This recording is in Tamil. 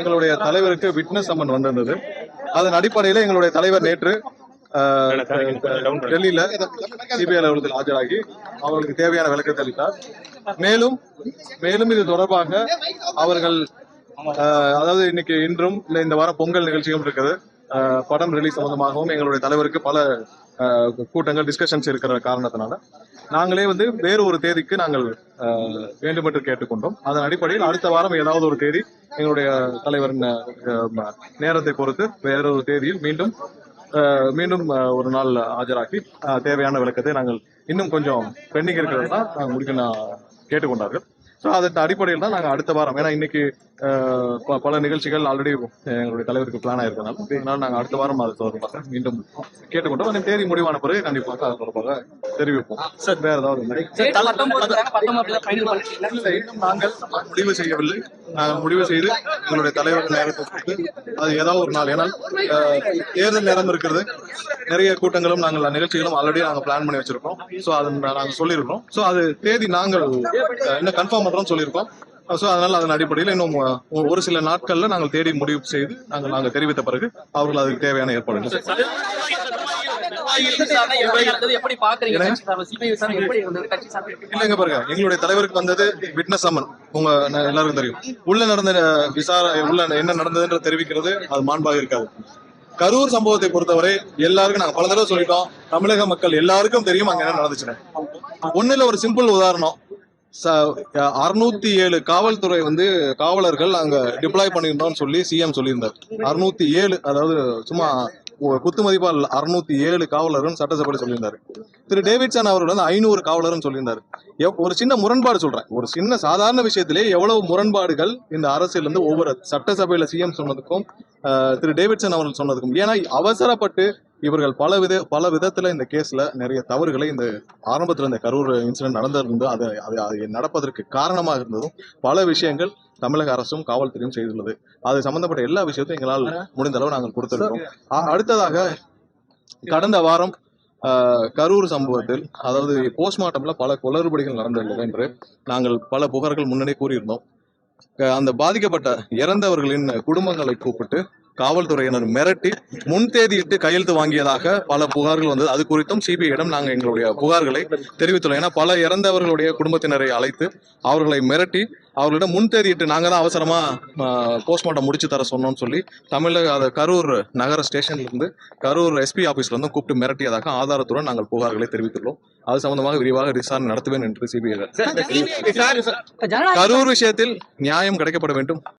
எங்களுடைய தலைவருக்கு விட்னஸ் சம்மன் வந்திருந்தது. அதன் அடிப்படையில் எங்களுடைய தலைவர் நேற்று டெல்லியில சிபிஐ அலுவலகத்தில் ஆஜராகி அவர்களுக்கு தேவையான விளக்கத்தை அளித்தார். மேலும் மேலும் இது தொடர்பாக அவர்கள் ஆஹ், அதாவது இன்னைக்கு இன்றும் இல்ல இந்த வாரம் பொங்கல் நிகழ்ச்சியும் இருக்குது. ஆஹ், படம் ரிலீஸ் சம்பந்தமாகவும் எங்களுடைய தலைவருக்கு பல கூட்டங்கள் டிஸ்கஷன்ஸ் இருக்கிற காரணத்தினால நாங்களே வந்து வேறு ஒரு தேதிக்கு நாங்கள் வேண்டுமென்று கேட்டுக்கொண்டோம். அதன் அடிப்படையில் அடுத்த வாரம் ஏதாவது ஒரு தேதி எங்களுடைய தலைவரின் நேரத்தை பொறுத்து வேறொரு தேதியில் மீண்டும் ஆஹ், மீண்டும் ஒரு நாள் ஆஜராக்கி தேவையான விளக்கத்தை நாங்கள் இன்னும் கொஞ்சம் பெண்டிங் இருக்கிறதா நாங்கள் முடிக்க நான் கேட்டுக்கொண்டார்கள். ஸோ அதன் அடிப்படையில் தான் நாங்கள் அடுத்த வாரம் ஏன்னா இன்னைக்கு பல நிகழ்ச்சிகள் ஆல்ரெடி எங்களுடைய தலைவருக்கு பிளான் ஆயிருக்கனால அதனால நாங்கள் அடுத்த வாரம் அது தொடர்பாக மீண்டும் கேட்டுக்கொண்டோம். அந்த தேதி முடிவான பிறகு கண்டிப்பாக அது தொடர்பாக தெரிவிப்போம். சார் வேற ஏதாவது இன்னும் நாங்கள் முடிவு செய்யவில்லை. நாங்கள் முடிவு செய்து எங்களுடைய தலைவர் நேரத்தை கொடுத்து அது ஏதாவது ஒரு நாள். ஏன்னால் தேர்தல் நேரம் இருக்கிறது. நிறைய கூட்டங்களும் நாங்கள் நிகழ்ச்சிகளும் ஆல்ரெடி நாங்கள் பிளான் பண்ணி வச்சிருக்கோம். ஸோ அது நாங்கள் சொல்லியிருக்கோம். ஸோ அது தேதி நாங்கள் என்ன இன்னும் கன்ஃபார்ம் பண்றோம்னு சொல்லியிருக்கோம். ஸோ அதனால அதன் அடிப்படையில் இன்னும் ஒரு சில நாட்கள்ல நாங்கள் தேடி முடிவு செய்து நாங்கள் நாங்கள் தெரிவித்த பிறகு அவர்கள் அதுக்கு தேவையான ஏற்பாடுகள் இல்லங்க பாருங்க. எங்களுடைய தலைவருக்கு வந்தது விட்னஸ் சம்மன் உங்க எல்லாருக்கும் தெரியும். உள்ள நடந்த விசாரணை உள்ள என்ன நடந்ததுன்ற தெரிவிக்கிறது அது மாண்பாக இருக்காது. கரூர் சம்பவத்தை பொறுத்தவரை எல்லாருக்கும் நாங்க பல தடவை சொல்லிட்டோம். தமிழக மக்கள் எல்லாருக்கும் தெரியும் அங்க என்ன நடந்துச்சுன்னு. ஒண்ணுல ஒரு சிம்பிள் உதாரணம். அறுநூத்தி ஏழு காவல்துறை வந்து காவலர்கள் அங்க டிப்ளாய் பண்ணியிருந்தோம்னு சொல்லி சிஎம் சொல்லியிருந்தார். அறுநூத்தி ஏழு அதாவது சும்மா குத்து மதிப்பால் அறுநூத்தி ஏழு காவலர்கள் சட்டசபையில் சொல்லியிருந்தாரு. திரு டேவிட்சன் அவர்கள் வந்து ஐநூறு காவலர்னு சொல்லியிருந்தாரு. ஒரு சின்ன முரண்பாடு சொல்றேன். ஒரு சின்ன சாதாரண விஷயத்திலே எவ்வளவு முரண்பாடுகள் இந்த அரசியல் இருந்து ஒவ்வொரு சட்டசபையில சிஎம் சொன்னதுக்கும் திரு டேவிட்சன் அவர்கள் சொன்னதுக்கும். ஏன்னா அவசரப்பட்டு இவர்கள் பல வித பல விதத்துல இந்த கேஸ்ல நிறைய தவறுகளை இந்த ஆரம்பத்துல இந்த கரூர் இன்சிடென்ட் நடந்திருந்து அது அது நடப்பதற்கு காரணமாக இருந்ததும் பல விஷயங்கள் தமிழக அரசும் காவல்துறையும் செய்துள்ளது. அது சம்பந்தப்பட்ட எல்லா விஷயத்தையும் எங்களால் முடிந்த அளவு நாங்கள் கொடுத்திருக்கோம் அ- அடுத்ததாக கடந்த வாரம் ஆஹ், கரூர் சம்பவத்தில் அதாவது போஸ்ட்மார்ட்டம்ல பல குளறுபடிகள் நடந்துள்ளது என்று நாங்கள் பல புகார்கள் முன்னரே கூறியிருந்தோம். அந்த பாதிக்கப்பட்ட இறந்தவர்களின் குடும்பங்களை கூப்பிட்டு காவல்துறையினர் மிரட்டி முன்தேதியிட்டு கையெழுத்து வாங்கியதாக பல புகார்கள் வந்தது. அது குறித்தும் சிபிஐயிடம் நாங்கள் எங்களுடைய புகார்களை தெரிவித்துள்ளோம். ஏன்னா பல இறந்தவர்களுடைய குடும்பத்தினரை அழைத்து அவர்களை மிரட்டி அவர்களிடம் முன்தேதியிட்டு நாங்கள் தான் அவசரமா போஸ்ட்மார்ட்டம் முடிச்சு தர சொன்னோம்னு சொல்லி தமிழக அது கரூர் நகர ஸ்டேஷன்ல இருந்து கரூர் எஸ்பி ஆபீஸ்ல இருந்து கூப்பிட்டு மிரட்டியதாக ஆதாரத்துடன் நாங்கள் புகார்களை தெரிவித்துள்ளோம். அது சம்பந்தமாக விரிவாக விசாரணை நடத்துவேன் என்று சிபிஐ கரூர் விஷயத்தில் நியாயம் கிடைக்கப்பட வேண்டும்.